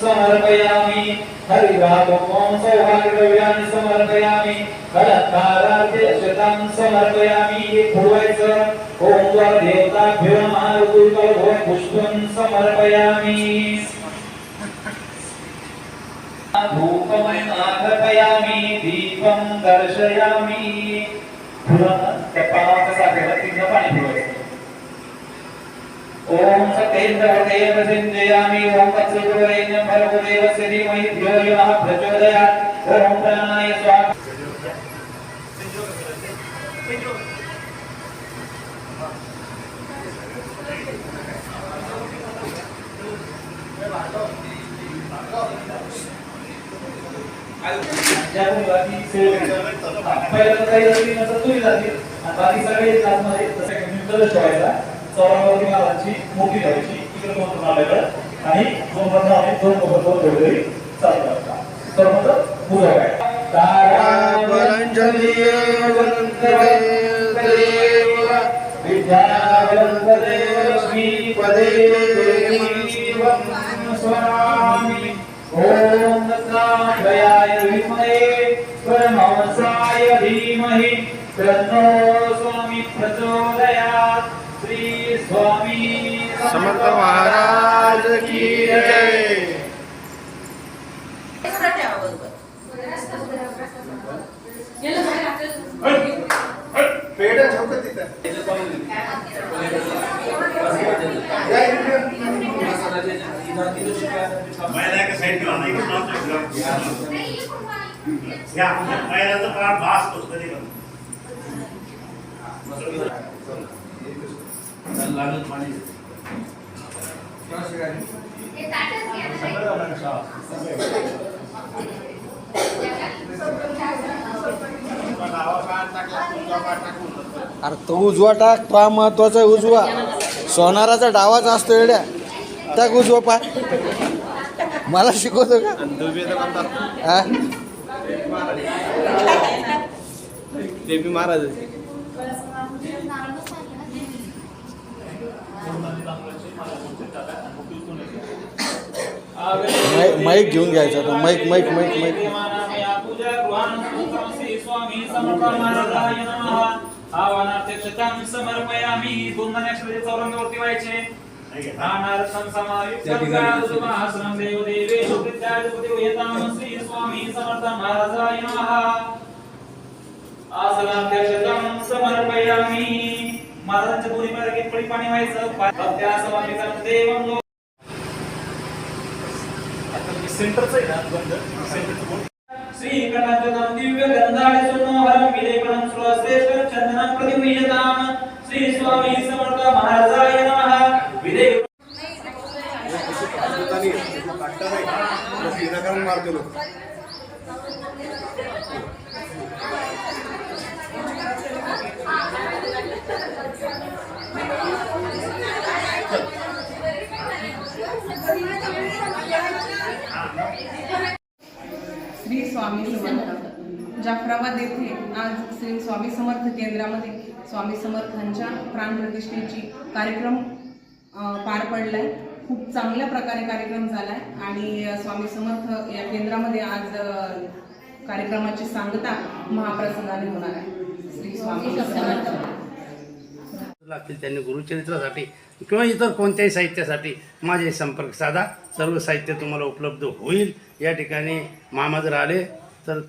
समर्पयामि हरिभागवं सौभाग्यद्रव्याणि समर्पयामि। अलंकाराद्यक्षतां समर्पयामि हे पुरवायचं ओम वर देवताभ्यो नमः ऋतुकल्भो पुष्पं समर्पयामि। धूपमयमाघटयामि दीपं दर्शयामि। फुलं त्या पानाच्या साखरेला तीन पाणी फिरवायचं ओम सतेन्द्रवदेव सिञ्जयामि ओम तत्सवितुर्वरेण्यं भर्गो देवस्य धीमहि धियो यो प्रचोदयात्। ओम प्राणाय स्वाहा। बाकी पहिल्यांदा काही जाती तुम्ही जातील. आणि बाकी सगळे क्लासमध्ये तसं की न्यूट्रल ठेवायचा. चौरावरती मालाची मोठी ठेवायची इकडे दोन मालाकडं आणि दोन बंद आणि दोन बंद दोन चालू करता. तर मग पूजा काय? स्वामी. ओम दत्तात्रयाय विद्महे परमहंसाय धीमहि तन्नो स्वामी प्रचोदयात्. श्री समर्थ महाराज की जय। पेढा ठेवतो तिथं लागत पाणी अरे तो उजवा टाक तो महत्त्वाचा आहे उजवा. सोनाराचा डावाच असतो एवढ्या टाक उजवा पाय. मला शिकवतो का? हा? देवी महाराज माईक माईक घेऊन घ्यायचा आता. Mic mic mic mic. समर्पयामी दोन चौरंगावरती व्हायचे. स्वामी समर्थ समर्पयामी महाराजांच्या दोन्ही पाणी व्हायचं सेंटरचं आहे ना बंद. सेंटरचं बोल. श्री गणाधिपतं दिव्य गंधाळे सुनोहरं विलेपनं श्रेष्ठ चंदनं प्रतिमीयतां श्री स्वामी समर्थ महाराजाय नमः. विले मारतो लोक श्री स्वामी समर्थ. जाफराबाद येथे आज श्री स्वामी समर्थ केंद्रामध्ये स्वामी समर्थांच्या प्राणप्रतिष्ठेची कार्यक्रम पार पार पडलाय. खूप चांगल्या प्रकारे कार्यक्रम झालाय आणि स्वामी समर्थ या केंद्रामध्ये आज कार्यक्रमाची सांगता महाप्रसादाने होणार आहे. श्री स्वामी समर्थ. लागतील त्यांनी गुरुचरित्रासाठी किंवा इतर कोणत्याही साहित्यासाठी माझे संपर्क साधा. सर्व साहित्य तुम्हाला उपलब्ध होईल. या ठिकाणी मामा जर आले तर